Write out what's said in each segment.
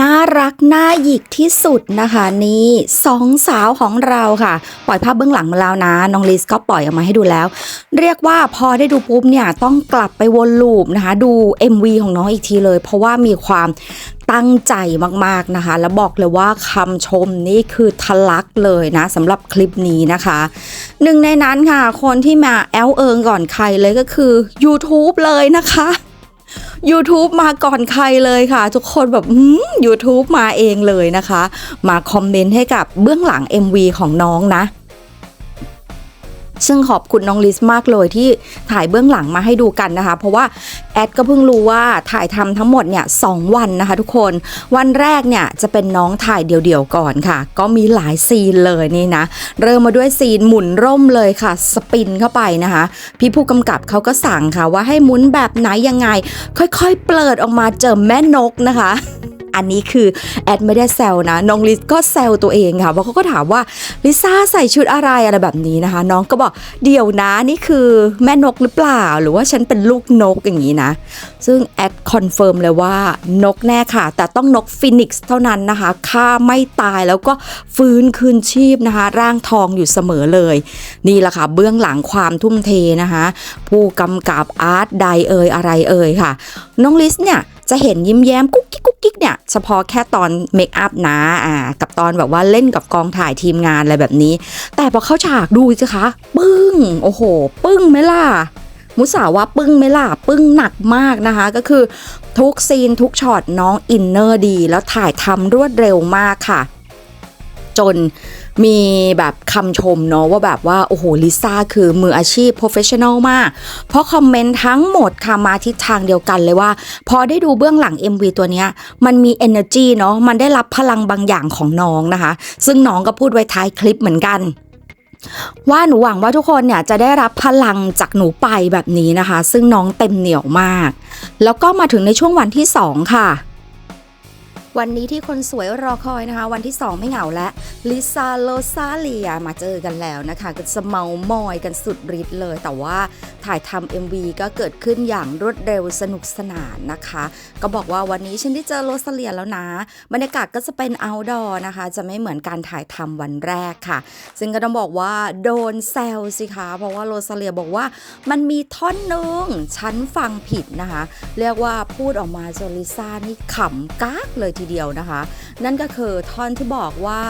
น่ารักน่าหยิกที่สุดนะคะนี่สองสาวของเราค่ะ ปล่อยภาพเบื้องหลังมาแล้วนะ น้องลิสก็ปล่อยออกมาให้ดูแล้ว เรียกว่าพอได้ดูปุ๊บเนี่ยต้องกลับไปวนลูปนะคะ ดู MV ของน้องอีกทีเลย เพราะว่ามีความตั้งใจมากๆนะคะ แล้วบอกเลยว่าคำชมนี่คือทะลักเลยนะสำหรับคลิปนี้นะคะหนึ่งในนั้นค่ะ คนที่มาแอลเอิงก่อนใครเลยก็คือ YouTube เลยนะคะ YouTube มาก่อนใครเลยค่ะ ทุกคนแบบ YouTube มาเองเลยนะคะ มาคอมเมนต์ให้กับเบื้องหลัง MV ของน้องนะ ซึ่งขอบคุณน้องลิสมากเลยที่ถ่ายเบื้องหลังมาให้ดูกันนะคะ เพราะว่าแอดก็เพิ่งรู้ว่าถ่ายทำทั้งหมดเนี่ยสองวันนะคะทุกคนวันแรกเนี่ยจะเป็นน้องถ่ายเดี่ยวๆก่อนค่ะ ก็มีหลายซีนเลยนี่นะ เริ่มมาด้วยซีนหมุนร่มเลยค่ะ สปินเข้าไปนะคะ พี่ผู้กำกับเขาก็สั่งค่ะว่าให้หมุนแบบไหนยังไง ค่อยๆเปิดออกมาเจอแม่นกนะคะ อันนี้คือแอดไม่ได้แซวนะน้องลิซก็แซวตัวเองค่ะเพราะเขาก็ถามว่าลิซ่าใส่ชุดอะไรอะไรแบบนี้นะคะ น้องก็บอกเดี๋ยวนะนี่คือแม่นกหรือเปล่า หรือว่าฉันเป็นลูกนกอย่างนี้นะ ซึ่งแอดคอนเฟิร์มเลยว่านกแน่ค่ะ แต่ต้องนกฟินิกซ์เท่านั้นนะคะฆ่าไม่ตายแล้วก็ฟื้นคืนชีพนะคะ ร่างทองอยู่เสมอเลย นี่แหละค่ะ เบื้องหลังความทุ่มเทนะคะ ผู้กำกับอาร์ตใดเอ่ยอะไรเอ่ยค่ะ น้องลิสเนี่ย จะเห็นยิ้มแย้มกุ๊กกิ๊กกุ๊กกิ๊กเนี่ยเฉพาะแค่ตอนเมคอัพนะอ่ากับตอนแบบว่าเล่นกับกองถ่ายทีมงานอะไรแบบนี้ แต่พอเข้าฉากดูสิคะ ปึ้ง โอ้โห ปึ้งไหมล่ะมุสาว่าปึ้งไหมล่ะปึ้งหนักมากนะคะ ก็คือทุกซีนทุกช็อตน้องอินเนอร์ดี แล้วถ่ายทำรวดเร็วมากค่ะ จน มีแบบคำชมเนาะว่าแบบว่า โอ้โห ลิซ่าคือมืออาชีพ professional มาก เพราะคอมเมนต์ทั้งหมดค่ะมาทิศทางเดียวกันเลยว่า พอได้ดูเบื้องหลัง MV ตัวเนี้ยมันมี energy เนาะมันได้รับพลังบางอย่างของน้องนะคะ ซึ่งน้องก็พูดไว้ท้ายคลิปเหมือนกันว่าหนูหวังว่าทุกคนเนี่ยจะได้รับพลังจากหนูไปแบบนี้นะคะ ซึ่งน้องเต็มเหนียวมาก แล้วก็มาถึงในช่วงวันที่ 2 ค่ะ วันนี้ที่คนสวยรอคอยนะคะ วันที่ 2 ไม่เหงาและลิซาโลซาเลียมาเจอกันแล้วนะคะก็จะเมามอยกันสุดฤทธิ์เลย แต่ว่าถ่ายทำ MV ก็เกิดขึ้นอย่างรวดเร็วสนุกสนานนะคะ ก็บอกว่าวันนี้ฉันได้เจอโรซาเลียแล้วนะ บรรยากาศก็จะเป็น outdoor นะคะ จะไม่เหมือนการถ่ายทำวันแรกค่ะ ซึ่งก็ต้องบอกว่าโดนแซวสิคะ เพราะว่าโรซาเลียบอกว่ามันมีท่อนหนึงฉันฟังผิดนะคะ เรียกว่าพูดออกมาจนลิซ่านี่ขำกากเลยทีเดียวนะคะ นั่นก็คือท่อนที่บอกว่า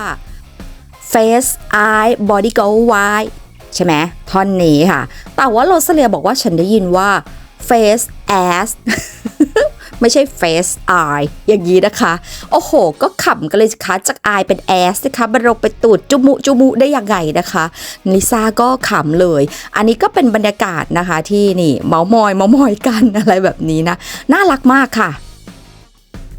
face eye body go wide ใช่ไหมท่อนนี้ค่ะ แต่ว่าโรซาเลียบอกว่าฉันได้ยินว่า face ass ไม่ใช่ face eye อย่างนี้นะคะ โอ้โห ก็ขำกันเลยคะจาก eye เป็น ass นะคะมันลงไปตูดจุมุจุมุได้ยังไงนะคะลิซ่าก็ขำเลย อันนี้ก็เป็นบรรยากาศนะคะที่นี่เมามอยเมามอยกันอะไรแบบนี้นะ น่ารักมากค่ะ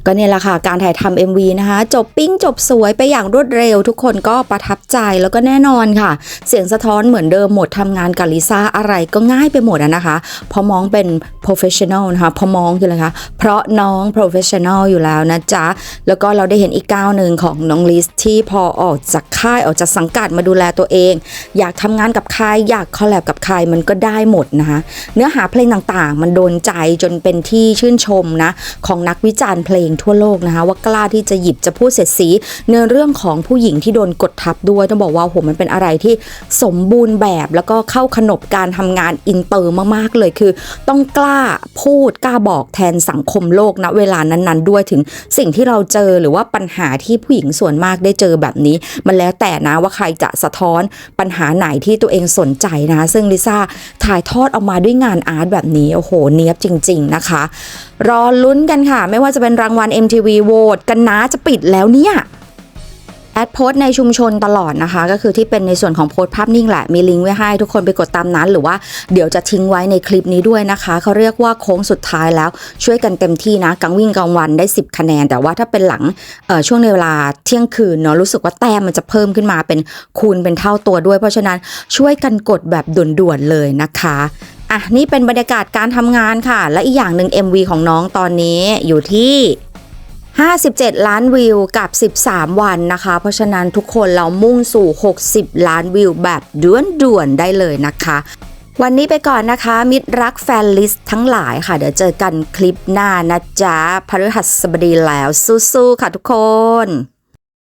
ก็เนี่ยแหละค่ะการถ่ายทำ MV นะคะ จบปิ้งจบสวยไปอย่างรวดเร็ว ทุกคนก็ประทับใจแล้วก็แน่นอนค่ะ เสียงสะท้อนเหมือนเดิมหมดทำงานกับลิซ่าอะไรก็ง่ายไปหมดนะคะเพอมองเป็น professional นะคะพอมองคืออะไรคะเพราะน้อง professional อยู่แล้วนะจ๊ะ แล้วก็เราได้เห็นอีกก้าวหนึ่งของน้องลิสที่พอออกจากค่ายออกจากสังกัดมาดูแลตัวเอง อยากทำงานกับใครอยากคอลแลบกับใครมันก็ได้หมดนะคะเนื้อหาเพลงต่างๆ มันโดนใจจนเป็นที่ชื่นชมนะของนักวิจารณ์เพลงทั่วโลกนะคะ ว่ากล้าที่จะหยิบจะพูดเสียดสีในเรื่องของผู้หญิงที่โดนกดทับด้วยต้องบอกว่าโหมันเป็นอะไรที่สมบูรณ์แบบแล้วก็เข้าขนบการทำงานอินเตอร์มากๆเลยคือ ต้องกล้าพูดกล้าบอกแทนสังคมโลกณเวลานั้นๆ ด้วยถึงสิ่งที่เราเจอหรือว่าปัญหาที่ผู้หญิงส่วนมากได้เจอแบบนี้ มันแล้วแต่นะว่าใครจะสะท้อนปัญหาไหนที่ตัวเองสนใจนะ ซึ่งลิซ่าถ่ายทอดออกมาด้วยงานอาร์ตแบบนี้โอ้โหเนี้ยบจริง ๆ นะคะ รอลุ้นกันค่ะ ไม่ว่าจะเป็นรางวัล MTV โหวตกันนะจะปิดแล้วเนี่ยแอดโพสในชุมชนตลอดนะคะ ก็คือที่เป็นในส่วนของโพสต์ภาพนิ่งแหละ มีลิงก์ไว้ให้ทุกคนไปกดตามนั้น หรือว่าเดี๋ยวจะทิ้งไว้ในคลิปนี้ด้วยนะคะ เขาเรียกว่าโค้งสุดท้ายแล้วช่วยกันเต็มที่นะกลางวิ่งกลางวันได้ 10 คะแนน แต่ว่าถ้าเป็นหลังช่วงในเวลาเที่ยงคืนเนาะรู้สึกว่าแต้มมันจะเพิ่มขึ้นมาเป็นคูณเป็นเท่าตัวด้วย เพราะฉะนั้นช่วยกันกดแบบด่วนๆเลยนะคะอะนี่เป็นบรรยากาศการทำงานค่ะ และอีกอย่างหนึ่ง MV ของน้องตอนนี้อยู่ที่ 57 ล้านวิวกับ 13 วันนะคะ เพราะฉะนั้นทุกคนเรามุ่งสู่ 60 ล้านวิวแบบด่วนๆได้เลยนะคะ วันนี้ไปก่อนนะคะ มิตรรักแฟนลิสทั้งหลายค่ะ เดี๋ยวเจอกันคลิปหน้านะจ๊ะพฤหัสบดีแล้วสู้ๆค่ะทุกคน